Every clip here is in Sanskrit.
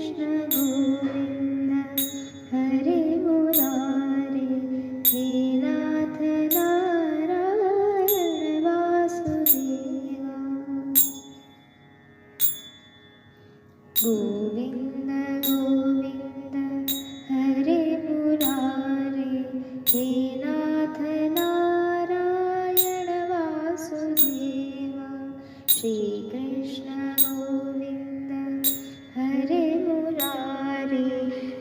गोविन्द हरे गोविन्द हरे मुरारे हे नाथ नारायण वासुदेवा। श्रीकृष्ण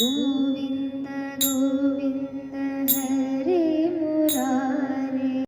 गोविन्द